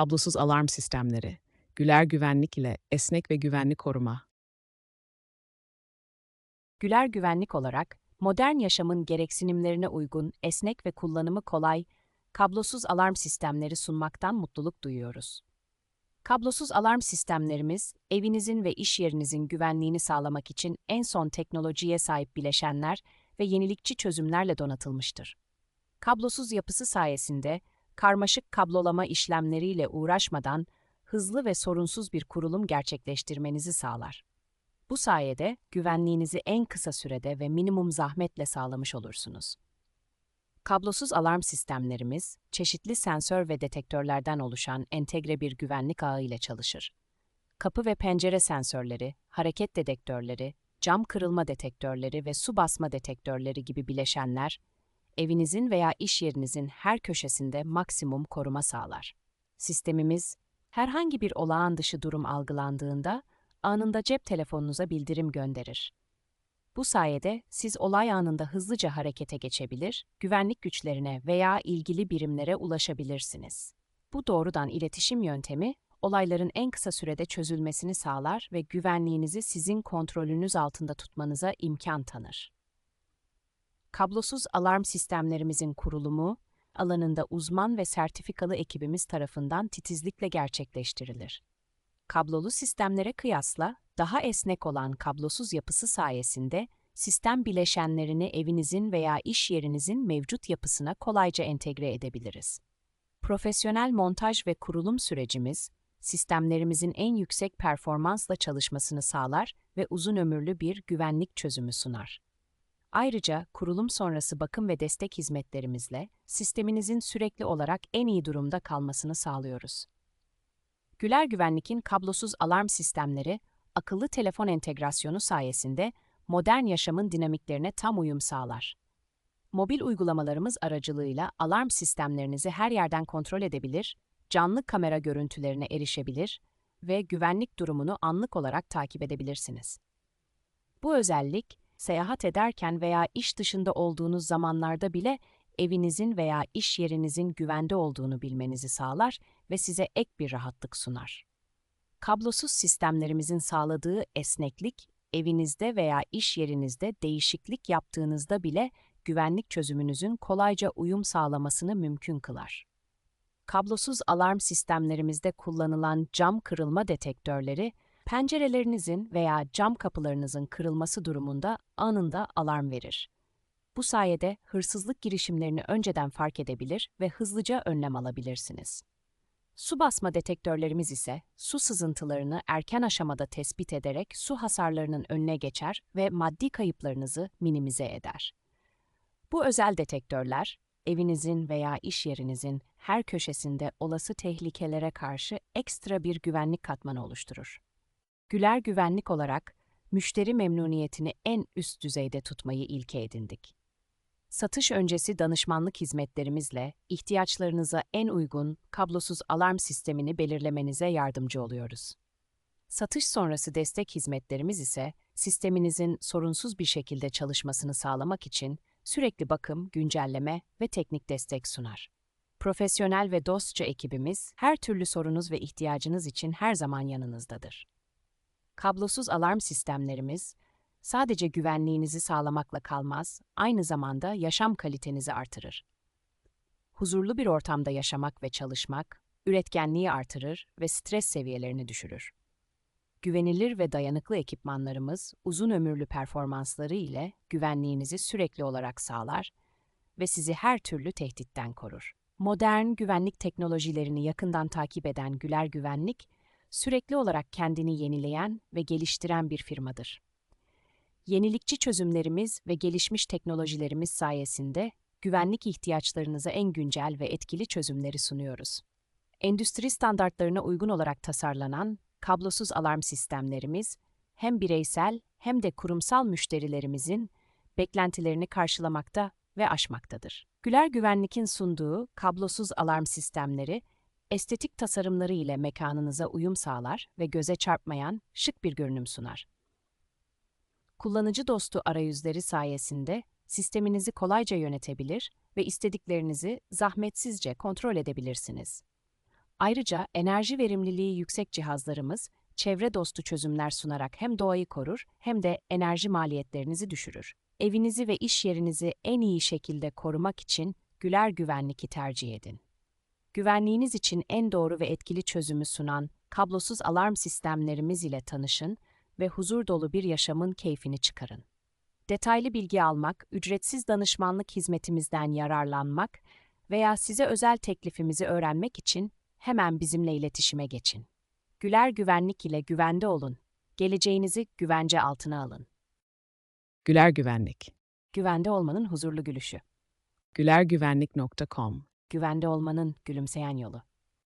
kablosuz alarm sistemleri, Güler Güvenlik ile esnek ve güvenli koruma. Güler güvenlik olarak, modern yaşamın gereksinimlerine uygun, esnek ve kullanımı kolay, kablosuz alarm sistemleri sunmaktan mutluluk duyuyoruz. Kablosuz alarm sistemlerimiz, evinizin ve iş yerinizin güvenliğini sağlamak için en son teknolojiye sahip bileşenler ve yenilikçi çözümlerle donatılmıştır. Kablosuz yapısı sayesinde, karmaşık kablolama işlemleriyle uğraşmadan hızlı ve sorunsuz bir kurulum gerçekleştirmenizi sağlar. Bu sayede güvenliğinizi en kısa sürede ve minimum zahmetle sağlamış olursunuz. Kablosuz alarm sistemlerimiz, çeşitli sensör ve detektörlerden oluşan entegre bir güvenlik ağı ile çalışır. Kapı ve pencere sensörleri, hareket dedektörleri, cam kırılma detektörleri ve su basma detektörleri gibi bileşenler, evinizin veya iş yerinizin her köşesinde maksimum koruma sağlar. Sistemimiz, herhangi bir olağan dışı durum algılandığında anında cep telefonunuza bildirim gönderir. Bu sayede siz olay anında hızlıca harekete geçebilir, güvenlik güçlerine veya ilgili birimlere ulaşabilirsiniz. Bu doğrudan iletişim yöntemi, olayların en kısa sürede çözülmesini sağlar ve güvenliğinizi sizin kontrolünüz altında tutmanıza imkan tanır. Kablosuz alarm sistemlerimizin kurulumu, alanında uzman ve sertifikalı ekibimiz tarafından titizlikle gerçekleştirilir. Kablolu sistemlere kıyasla daha esnek olan kablosuz yapısı sayesinde sistem bileşenlerini evinizin veya iş yerinizin mevcut yapısına kolayca entegre edebiliriz. Profesyonel montaj ve kurulum sürecimiz, sistemlerimizin en yüksek performansla çalışmasını sağlar ve uzun ömürlü bir güvenlik çözümü sunar. Ayrıca kurulum sonrası bakım ve destek hizmetlerimizle sisteminizin sürekli olarak en iyi durumda kalmasını sağlıyoruz. Güler Güvenlik'in kablosuz alarm sistemleri, akıllı telefon entegrasyonu sayesinde modern yaşamın dinamiklerine tam uyum sağlar. Mobil uygulamalarımız aracılığıyla alarm sistemlerinizi her yerden kontrol edebilir, canlı kamera görüntülerine erişebilir ve güvenlik durumunu anlık olarak takip edebilirsiniz. Bu özellik, seyahat ederken veya iş dışında olduğunuz zamanlarda bile evinizin veya iş yerinizin güvende olduğunu bilmenizi sağlar ve size ek bir rahatlık sunar. Kablosuz sistemlerimizin sağladığı esneklik, evinizde veya iş yerinizde değişiklik yaptığınızda bile güvenlik çözümünüzün kolayca uyum sağlamasını mümkün kılar. Kablosuz alarm sistemlerimizde kullanılan cam kırılma detektörleri, pencerelerinizin veya cam kapılarınızın kırılması durumunda anında alarm verir. Bu sayede hırsızlık girişimlerini önceden fark edebilir ve hızlıca önlem alabilirsiniz. Su basma detektörlerimiz ise su sızıntılarını erken aşamada tespit ederek su hasarlarının önüne geçer ve maddi kayıplarınızı minimize eder. Bu özel detektörler, evinizin veya iş yerinizin her köşesinde olası tehlikelere karşı ekstra bir güvenlik katmanı oluşturur. Güler güvenlik olarak müşteri memnuniyetini en üst düzeyde tutmayı ilke edindik. Satış öncesi danışmanlık hizmetlerimizle ihtiyaçlarınıza en uygun kablosuz alarm sistemini belirlemenize yardımcı oluyoruz. Satış sonrası destek hizmetlerimiz ise sisteminizin sorunsuz bir şekilde çalışmasını sağlamak için sürekli bakım, güncelleme ve teknik destek sunar. Profesyonel ve dostça ekibimiz her türlü sorunuz ve ihtiyacınız için her zaman yanınızdadır. Kablosuz alarm sistemlerimiz sadece güvenliğinizi sağlamakla kalmaz, aynı zamanda yaşam kalitenizi artırır. Huzurlu bir ortamda yaşamak ve çalışmak, üretkenliği artırır ve stres seviyelerini düşürür. Güvenilir ve dayanıklı ekipmanlarımız uzun ömürlü performansları ile güvenliğinizi sürekli olarak sağlar ve sizi her türlü tehditten korur. Modern güvenlik teknolojilerini yakından takip eden Güler Güvenlik, sürekli olarak kendini yenileyen ve geliştiren bir firmadır. Yenilikçi çözümlerimiz ve gelişmiş teknolojilerimiz sayesinde güvenlik ihtiyaçlarınıza en güncel ve etkili çözümleri sunuyoruz. Endüstri standartlarına uygun olarak tasarlanan kablosuz alarm sistemlerimiz hem bireysel hem de kurumsal müşterilerimizin beklentilerini karşılamakta ve aşmaktadır. Güler Güvenlik'in sunduğu kablosuz alarm sistemleri estetik tasarımları ile mekanınıza uyum sağlar ve göze çarpmayan şık bir görünüm sunar kullanıcı dostu arayüzleri sayesinde sisteminizi kolayca yönetebilir ve istediklerinizi zahmetsizce kontrol edebilirsiniz. Ayrıca enerji verimliliği yüksek cihazlarımız, çevre dostu çözümler sunarak hem doğayı korur hem de enerji maliyetlerinizi düşürür. Evinizi ve iş yerinizi en iyi şekilde korumak için Güler Güvenlik'i tercih edin. Güvenliğiniz için en doğru ve etkili çözümü sunan kablosuz alarm sistemlerimiz ile tanışın ve huzur dolu bir yaşamın keyfini çıkarın. Detaylı bilgi almak, ücretsiz danışmanlık hizmetimizden yararlanmak veya size özel teklifimizi öğrenmek için hemen bizimle iletişime geçin. Güler Güvenlik ile güvende olun. Geleceğinizi güvence altına alın. Güler Güvenlik. Güvende olmanın huzurlu gülüşü. gülergüvenlik.com Güvende olmanın gülümseyen yolu.